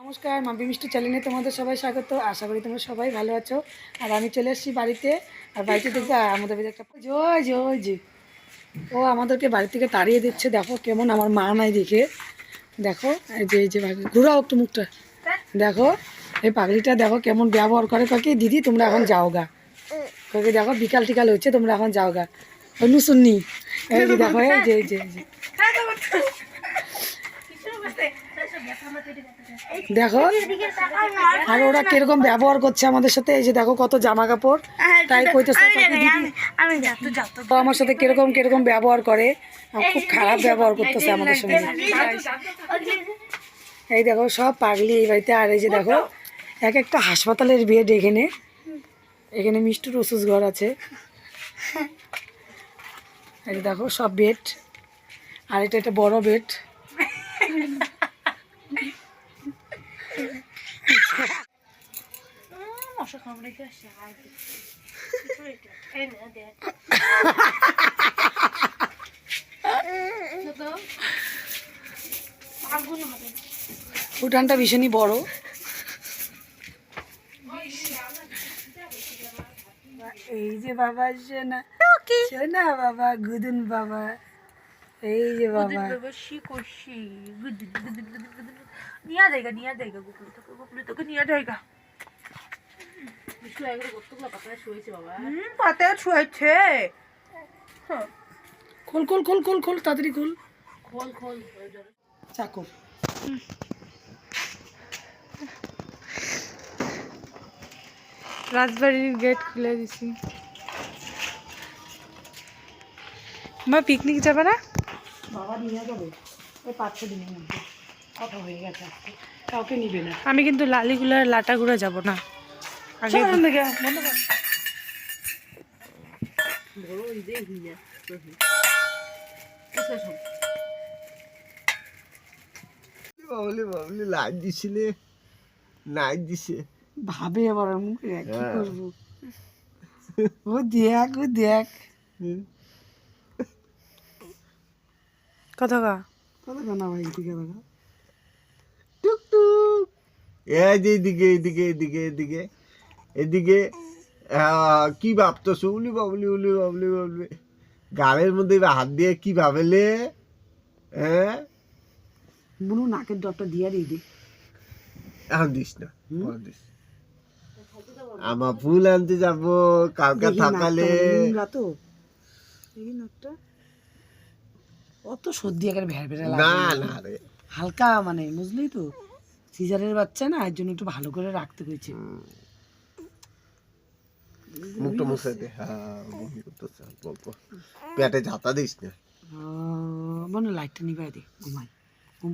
নমস্কার মাম্পি মিষ্টি চ্যানেলে তোমাদের সবাই স্বাগত। আশা করি তোমরা সবাই ভালো আছো। আর আমি চলে এসেছি বাড়িতে, আর বাড়িতে দেখব আমাদের বাড়িতে একটা জয় জয় জি ও আমাদেরকে বাড়ি থেকে তাড়িয়ে দিচ্ছে। দেখো কেমন আমার মা নাই দেখে। দেখো যে যে ঘুরাও একটু মুখটা। দেখো, এই পাগলিটা দেখো কেমন ব্যবহার করে। কাকে দিদি, তোমরা এখন যাও গা। কাকে দেখো, বিকাল টিকাল হচ্ছে, তোমরা এখন যাও গা। অনুসুন্নি এই যে দেখো, এই যে যে। দেখো আর ওরা কীরকম ব্যবহার করছে আমাদের সাথে? এই যে দেখো কত জামা কাপড়। তাই কইতেছে তো আমার সাথে কীরকম কীরকম ব্যবহার করে? খুব খারাপ ব্যবহার করতেছে আমাদের সঙ্গে। এই দেখো সব পাগলি এই বাড়িতে। আর এই যে দেখো এক একটা হাসপাতালের বেড এখানে। এখানে মিষ্টুর ওষুধ ঘর আছে। এই দেখো সব বেড। আর এটা একটা বড় বেড মশা কামড়ে গেছে এই না দেখ আগুন হবে উঠানটা ভীষণই বড়। এই যে বাবা সোনা। সোনা বাবা গুদুন বাবা। এই যে বাবা। বেশি করছি নিয়ে দেয়গা নিয়ে দেয়গা গুকুলি তোকে গুকুলি তোকে নিয়ে দেয়গা পাতায় ছুঁয়েছে খোল খোল খোল খোল খোল তাড়াতাড়ি খোল। খোল খোল চাকর। রাজবাড়ির গেট খুলে দিছি। মা পিকনিক যাবে না? বাবা নিয়ে যাবে। ওই পাঁচ ছ দিনের মধ্যে। কথা হয়ে গেছে কাউকে নিবে না। আমি কিন্তু লালিগুলার লাটাগুড়া যাব না। বাবলি বাবলি লাইট দিছিলে। লাইট দিছে। ভাবে আবার মুখে কি হ্যাঁ। করব? ও দেখ ও দেখ। কথা কা। কথা কেন ভাই দিকে দেখা টুক টুক। এই যে এদিকে এদিকে এদিকে এদিকে। এদিকে কি ভাবতেছো? উলি বাবলি উলি বাবলি বাবলি। গালের মধ্যে হাত দিয়ে কি ভাবেলে? হ্যাঁ? বুনু নাকের ডবটা দিয়ে দিই এখন দিস না দিস। আমার ফুল আনতে যাব কালকে থাকালে তো। অত সর্দি একের ভেড় ভেড়ে না না রে। হালকা মানে বুঝলি তো? সিজারের বাচ্চা না এর জন্য একটু ভালো করে রাখতে হয়েছে। মুখটা মুছে দে। হ্যাঁ বমি করতেছে অল্প অল্প। পেটে ঝাঁতা দিস না। মানে লাইটটা নিবাই দে ঘুমাই ঘুম